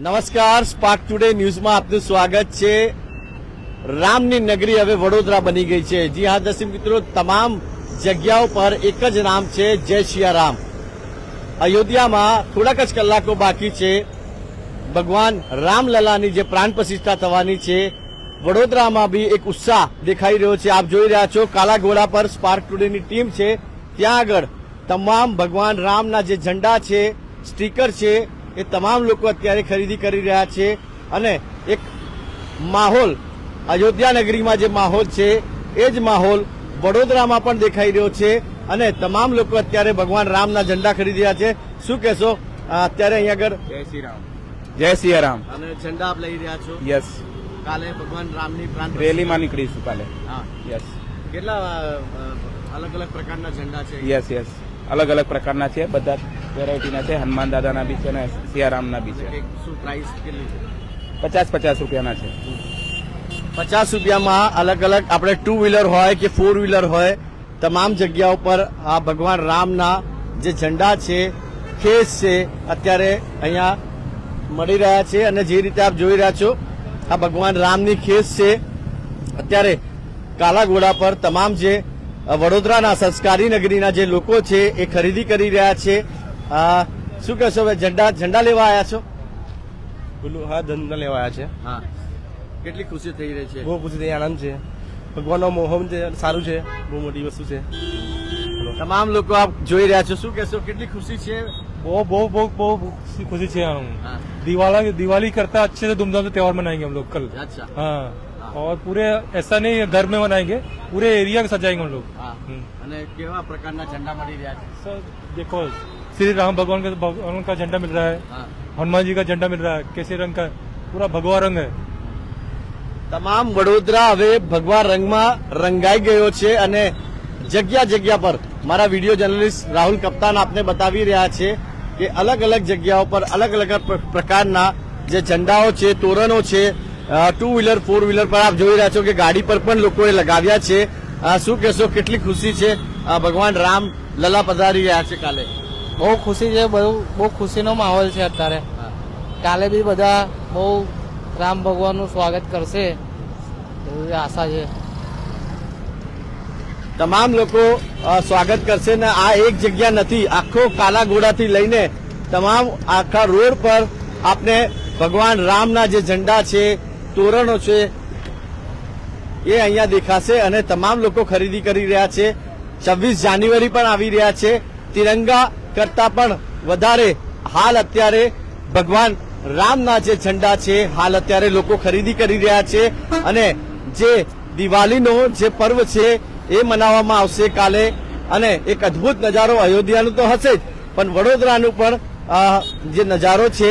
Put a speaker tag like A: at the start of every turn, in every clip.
A: નમસ્કાર spark today ન્યૂઝમાં આપનું સ્વાગત છે. રામની નગરી હવે વડોદરા બની ગઈ છે. જી હા, દર્શક મિત્રો, તમામ જગ્યાઓ પર એક જ નામ છે, જય સિયારામ અયોધ્યામાં થોડાક જ કલાકો બાકી છે. ભગવાન રામલલાની જે પ્રાણ પ્રતિષ્ઠા થવાની છે, વડોદરામાં બી એક ઉત્સાહ દેખાઈ રહ્યો છે. આપ જોઈ રહ્યા છો કાલા ઘોડા પર સ્પાર્ક ટુડેની ટીમ છે. ત્યાં આગળ તમામ ભગવાન રામના જે ઝંડા છે, સ્ટીકર છે એ તમામ લોકો અત્યારે ખરીદી કરી રહ્યા છે અને એક માહોલ અયોધ્યા નગરીમાં જે માહોલ છે એ જ માહોલ વડોદરામાં પણ દેખાઈ રહ્યો છે અને તમામ લોકો અત્યારે ભગવાન રામના ઝંડા ખરીદી રહ્યા છે. શું કહેશો? અત્યારે અહીંયા આગળ
B: જય શ્રી રામ. જય શ્રી રામ.
A: અને ઝંડા આપ લઈ રહ્યા છો?
B: યસ
A: કાલે ભગવાન રામની પ્રાંત
B: રેલીમાં નીકળીશું કાલે.
A: હા.
B: યસ
A: કેટલા અલગ અલગ પ્રકારના ઝંડા છે?
B: યસ યસ અલગ અલગ પ્રકારના છે બધા. વેરાયટીના છે હનુમાન દાદાના બી છે અને સિયારામના બી છે.
A: શું પ્રાઇસ
B: પચાસ પચાસ રૂપિયાના છે.
A: પચાસ રૂપિયામાં અલગ અલગ આપણે ટુ વ્હીલર હોય કે ફોર વ્હીલર હોય તમામ જગ્યા ઉપર આ ભગવાન રામના જે ઝંડા છે ખેસ છે અત્યારે અહીંયા મળી રહ્યા છે અને જે રીતે આપ જોઈ રહ્યા છો આ ભગવાન રામની ખેસ છે. અત્યારે કાલા ઘોડા પર તમામ જે વડોદરાના સંસ્કારી નગરીના જે લોકો છે એ ખરીદી કરી રહ્યા છે. આ, શું કહેશો હવે ઝંડા ઝંડા લેવા આવ્યા છો
C: પેલું હા ધંધા લેવા આવ્યા છે
A: હા કેટલી ખુશી થઈ રહી છે
C: બહુ ખુશી થઈ આનંદ છે ભગવાનનો મોહમ છે સારું છે બહુ મોટી વસ્તુ છે
A: તમામ લોકો આપ જોઈ રહ્યા છો શું કહેશો કેટલી ખુશી છે
D: बहुत बहुत बहुत बहुत खुशी से हम
A: हाँ।
D: दिवाली दिवाली करता अच्छे से धूमधाम से त्योहार मनाएंगे हम लोग कल
A: अच्छा
D: हाँ और पूरे ऐसा नहीं है घर में मनाएंगे पूरे एरिया को सजाएंगे हम लोग
A: હા
D: हम्म।
A: અને કેવા પ્રકારના ઝંડા મળી રહ્યા છે
D: सर देखो श्री राम भगवान का भगवान का झंडा मिल रहा है
A: હા
D: हनुमान जी का झंडा मिल रहा है केसरी रंग का पूरा भगवा रंग है
A: તમામ વડોદરા હવે ભગવા રંગમાં રંગાઈ ગયો છે અને જગ્યા જગ્યા પર મારા વિડીયો જર્નલિસ્ટ રાહુલ કપ્તાન આપને બતાવી રહ્યા છે કે અલગ અલગ જગ્યાઓ પર અલગ અલગ પ્ર- પ્રકારના જે ઝંડાઓ છે તોરણો છે ટુ વ્હીલર ફોર વ્હીલર પર આપ જોઈ રહ્યા છો કે ગાડી પર પણ લોકોએ લગાવ્યા છે અ, શું કહેશો કેટલી ખુશી છે અ, ભગવાન રામ લલા પધારી રહ્યા છે કાલે
E: બહુ ખુશી છે બહુ બહુ ખુશીનો માહોલ છે અત્યારે. કાલે બી બધા બહુ રામ ભગવાનનું સ્વાગત કરશે એવી આશા છે.
A: તમામ લોકો સ્વાગત કરશે ને આ એક જગ્યા નથી આખો કાલા ઘોડાથી લઈને તમામ આખા રોડ પર આપને ભગવાન રામના જે ઝંડા છે તોરણો છે એ અહીંયા દેખાશે અને તમામ લોકો ખરીદી કરી રહ્યા છે. છવ્વીસ જાન્યુઆરી પણ આવી રહ્યા છે. તિરંગા કરતા પણ વધારે હાલ અત્યારે ભગવાન રામના જે ઝંડા છે, હાલ અત્યારે લોકો ખરીદી કરી રહ્યા છે અને જે દિવાળીનો જે પર્વ છે એ મનાવવામાં આવશે કાલે. અને એક અદ્ભુત નજારો અયોધ્યાનું તો હશે જ, પણ વડોદરાનું પણ જે નજારો છે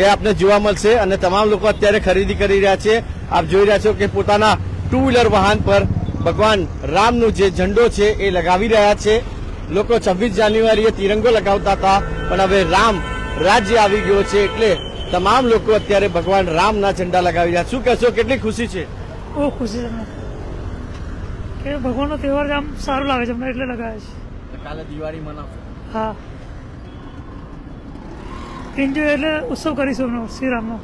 A: એ આપને જોવા મળશે અને તમામ લોકો અત્યારે ખરીદી કરી રહ્યા છે. આપ જોઈ રહ્યા છો કે પોતાના ટુ વ્હીલર વાહન પર ભગવાન રામનો જે ઝંડો છે એ લગાવી રહ્યા છે. લોકો છવ્વીસ જાન્યુઆરીએ તિરંગો લગાવતા હતા પણ હવે રામ રાજ્ય આવી ગયો છે એટલે તમામ લોકો અત્યારે ભગવાન રામના ઝંડા લગાવી રહ્યા. શું કહેશો કેટલી ખુશી છે?
F: બહુ ખુશી છે અમને. કે ભગવાનનો તહેવાર આમ સારું લાગે છે અમને એટલે લગાવે છે.
A: કાલે દિવાળી મનાવશો.
F: હા. એન્જોય એટલે ઉત્સવ કરીશું શ્રી રામનો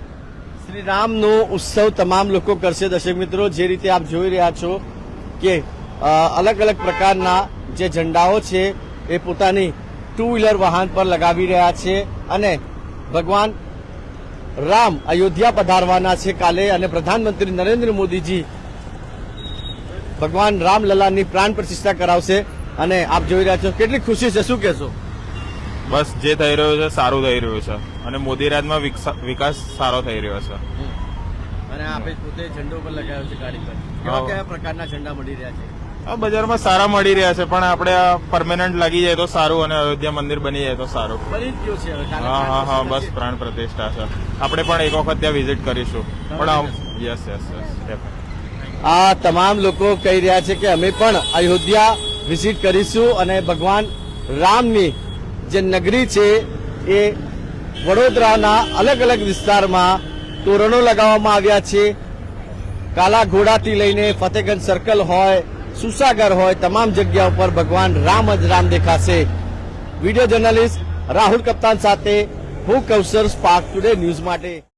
A: શ્રી રામનો ઉત્સવ તમામ લોકો કરશે દર્શક મિત્રો. જે રીતે આપ જોઈ રહ્યા છો કે અલગ અલગ પ્રકારના જે ઝંડાઓ છે એ પોતાની ટુ વ્હીલર વાહન પર લગાવી રહ્યા છે અને ભગવાન રામ અયોધ્યા પધારવાના છે કાલે અને પ્રધાનમંત્રી નરેન્દ્ર મોદીજી ભગવાન રામલલાની પ્રાણ પ્રતિષ્ઠા કરાવશે અને આપ જોઈ રહ્યા છો કેટલી ખુશી છે શું કહેશો?
G: બસ જે થઈ રહ્યું છે સારું થઈ રહ્યું છે. અને મોદી રાજમાં વિકાસ સારો થઈ રહ્યો છે.
A: અને આપે પોતે ઝંડો પર લગાવ્યો છે ગાડી પર.
G: કેવા
A: કયા પ્રકારના ઝંડા મળી રહ્યા છે?
G: બજારમાં સારા મળી રહ્યા છે પણ આપણે આ પરમેનન્ટ લાગી જાય તો સારું અને અયોધ્યા મંદિર બની જાય તો સારું. હા હા હા બસ પ્રાણ પ્રતિષ્ઠા છે. આપણે પણ એક વખત ત્યાં વિઝિટ કરીશું. પણ યસ યસ યસ
A: આ તમામ લોકો કહી રહ્યા છે કે અમે પણ અયોધ્યા વિઝિટ કરીશું અને ભગવાન રામની જે નગરી છે એ વડોદરાના અલગ અલગ વિસ્તારમાં તોરણો લગાવવામાં આવ્યા છે. કાલા ઘોડાથી લઈને ફતેગંજ સર્કલ હોય સુસાગર હોય, તમામ જગ્યા ઉપર ભગવાન રામ જ રામ દેખાશે. વીડિયો જર્નલિસ્ટ રાહુલ કપ્તાન સાથે હું કૌશર સ્પાર્ક ટુડે ન્યૂઝ માટે.